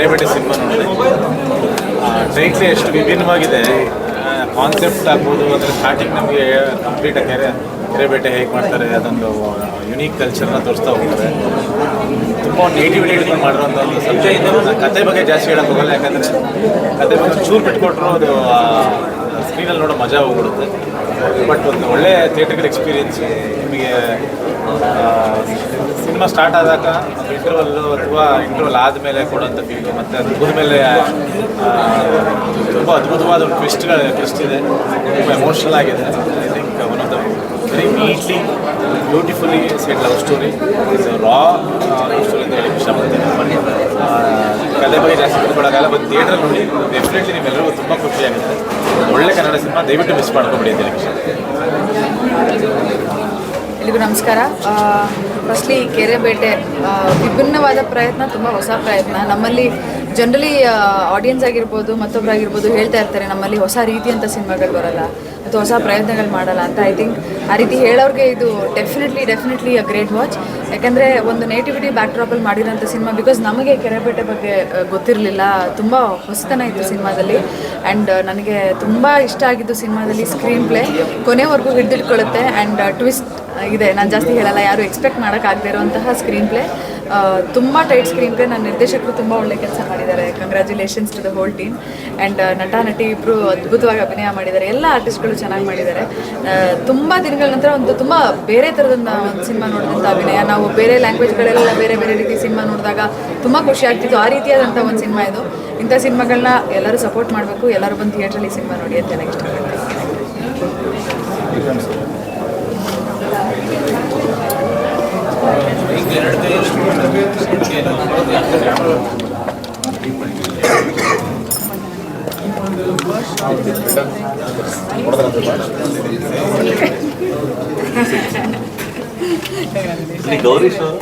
Kerebete cinema ನೋಡಿದೆ. ಟ್ರೈನ್ಲಿ ಎಷ್ಟು ವಿಭಿನ್ನವಾಗಿದೆ. ಕಾನ್ಸೆಪ್ಟ್ ಆಗ್ಬೋದು ಅಂದರೆ ಸ್ಟಾರ್ಟಿಂಗ್ ನಮಗೆ ಕಂಪ್ಲೀಟ್ ಆಗಿ ಕೆರೆಬೇಟೆ ಹೇಗೆ ಮಾಡ್ತಾರೆ, ಅದೊಂದು ಯುನೀಕ್ ಕಲ್ಚರ್ನ ತೋರಿಸ್ತಾ ಹೋಗ್ತಾರೆ. ತುಂಬ ಒಂದು ನೇಟಿವಿಟಿ ಇಟ್ಕೊಂಡು ಮಾಡಿರೋಂಥ ಒಂದು ಸಬ್ಜೆಕ್ಟ್ ನಾನು ಕತೆ ಬಗ್ಗೆ ಜಾಸ್ತಿ ಹೇಳಕ್ಕೆ ಹೋಗಲ್ಲ, ಯಾಕಂದರೆ ಕತೆ ಬಗ್ಗೆ ಚೂರು ಬಿಟ್ಕೊಟ್ರು ಅದು ಸ್ಕ್ರೀನಲ್ಲಿ ನೋಡೋ ಮಜಾ ಹೋಗ್ಬಿಡುತ್ತೆ. ಬಟ್ ಒಂದು ಒಳ್ಳೆಯ ಥಿಯೇಟ್ರಿಕಲ್ ಎಕ್ಸ್ಪೀರಿಯನ್ಸ್ ನಿಮಗೆ ಸಿನಿಮಾ ಸ್ಟಾರ್ಟ್ ಆದಾಗ ಇಂಟರ್ವಲ್ಲು ಅಥವಾ ಇಂಟರ್ವಲ್ ಆದಮೇಲೆ ಕೊಡೋಂಥ ಫೀಲು ಮತ್ತು ಅದು ಮುಗಿದ ಮೇಲೆ ತುಂಬ ಅದ್ಭುತವಾದ ಒಂದು ಟ್ವಿಸ್ಟ್ಗಳ ಟ್ವಿಸ್ಟ್ ಇದೆ. ತುಂಬ ಎಮೋಷ್ನಲ್ ಆಗಿದೆ. I think one of the very neatly beautifully set love story is raw love story ಅಂತ ಹೇಳಿ ಇಷ್ಟಪಡ್ತೀನಿ ಕಲೆ ಬಗ್ಗೆ ಜಾಸ್ತಿ ತಿಳ್ಕೊಳ್ಳೋಕ್ಕಲ್ಲ ಬಂದು ಥಿಯೇಟ್ರಲ್ಲಿ ನೋಡಿ ಡೆಫಿನೆಟ್ಲಿ ನಿಮ್ಮೆಲ್ಲರಿಗೂ ತುಂಬ ಖುಷಿಯಾಗುತ್ತೆ ಒಳ್ಳೆ ಕನ್ನಡ ಸಿನಿಮಾ ದಯವಿಟ್ಟು ಮಿಸ್ ಮಾಡ್ಕೊಬಿಡಿ ಅಂತ ಹೇಳಿ. ಎಲ್ಲಿಗೂ ನಮಸ್ಕಾರ. ಫಸ್ಟ್ಲಿ ಕೆರೆ ಬೇಟೆ ವಿಭಿನ್ನವಾದ ಪ್ರಯತ್ನ, ತುಂಬ ಹೊಸ ಪ್ರಯತ್ನ. ನಮ್ಮಲ್ಲಿ ಜನರಲಿ ಆಡಿಯನ್ಸ್ ಆಗಿರ್ಬೋದು ಮತ್ತೊಬ್ಬರಾಗಿರ್ಬೋದು ಹೇಳ್ತಾ ಇರ್ತಾರೆ, ನಮ್ಮಲ್ಲಿ ಹೊಸ ರೀತಿಯಂಥ ಸಿನಿಮಾಗಳು ಬರಲ್ಲ, ಮತ್ತು ಹೊಸ ಪ್ರಯತ್ನಗಳು ಮಾಡಲ್ಲ ಅಂತ. ಐ ಥಿಂಕ್ ಆ ರೀತಿ ಹೇಳೋರಿಗೆ ಇದು definitely definitely a great watch ಯಾಕಂದರೆ ಒಂದು ನೇಟಿವಿಟಿ ಬ್ಯಾಕ್ ಡ್ರಾಪಲ್ಲಿ ಮಾಡಿರೋಂಥ ಸಿನಿಮಾ ಬಿಕಾಸ್ ನಮಗೆ ಕೆರೆಬೇಟೆ ಬಗ್ಗೆ ಗೊತ್ತಿರಲಿಲ್ಲ. ತುಂಬ ಹೊಸತನ ಇತ್ತು ಸಿನಿಮಾದಲ್ಲಿ. ಆ್ಯಂಡ್ ನನಗೆ ತುಂಬ ಇಷ್ಟ ಆಗಿದ್ದು ಸಿನಿಮಾದಲ್ಲಿ ಸ್ಕ್ರೀನ್ ಪ್ಲೇ ಕೊನೆವರೆಗೂ ಹಿಡಿದಿಟ್ಕೊಳ್ಳುತ್ತೆ. ಆ್ಯಂಡ್ ಟ್ವಿಸ್ಟ್ ಇದೆ. ನಾನು ಜಾಸ್ತಿ ಹೇಳಲ್ಲ. ಯಾರು ಎಕ್ಸ್ಪೆಕ್ಟ್ ಮಾಡೋಕ್ಕಾಗದೇ ಇರುವಂತಹ ಸ್ಕ್ರೀನ್ ಪ್ಲೇ ತುಂಬ ಟೈಟ್ ಸ್ಕ್ರೀನ್ ಪ್ಲೇ ನನ್ನ ನಿರ್ದೇಶಕರು ತುಂಬ ಒಳ್ಳೆ ಕೆಲಸ ಮಾಡಿದ್ದಾರೆ. Congratulations to the whole team and ನಟ, ನಟಿ ಇಬ್ಬರು ಅದ್ಭುತವಾಗಿ ಅಭಿನಯ ಮಾಡಿದ್ದಾರೆ. ಎಲ್ಲ ಆರ್ಟಿಸ್ಟ್ಗಳು ಚೆನ್ನಾಗಿ ಮಾಡಿದ್ದಾರೆ. ತುಂಬ ದಿನಗಳ ನಂತರ ಒಂದು ತುಂಬ ಬೇರೆ ಥರದ ಒಂದು ಸಿನಿಮಾ ನೋಡಿದಂಥ ಅಭಿನಯ. ನಾವು ಬೇರೆ ಲ್ಯಾಂಗ್ವೇಜ್ಗಳೆಲ್ಲ ಬೇರೆ ಬೇರೆ ರೀತಿ ಸಿನಿಮಾ ನೋಡಿದಾಗ ತುಂಬ ಖುಷಿ ಆಗ್ತಿತ್ತು. ಆ ರೀತಿಯಾದಂಥ ಒಂದು ಸಿನಿಮಾ ಇದು. ಇಂಥ ಸಿನಿಮಾಗಳನ್ನ ಎಲ್ಲರೂ ಸಪೋರ್ಟ್ ಮಾಡಬೇಕು. ಎಲ್ಲರೂ ಬಂದು ಥಿಯೇಟ್ರಲ್ಲಿ ಸಿನಿಮಾ ನೋಡಿ ಅಂತ ನನಗೆ ಇಷ್ಟಪಡ್ತೀನಿ गौरी सर।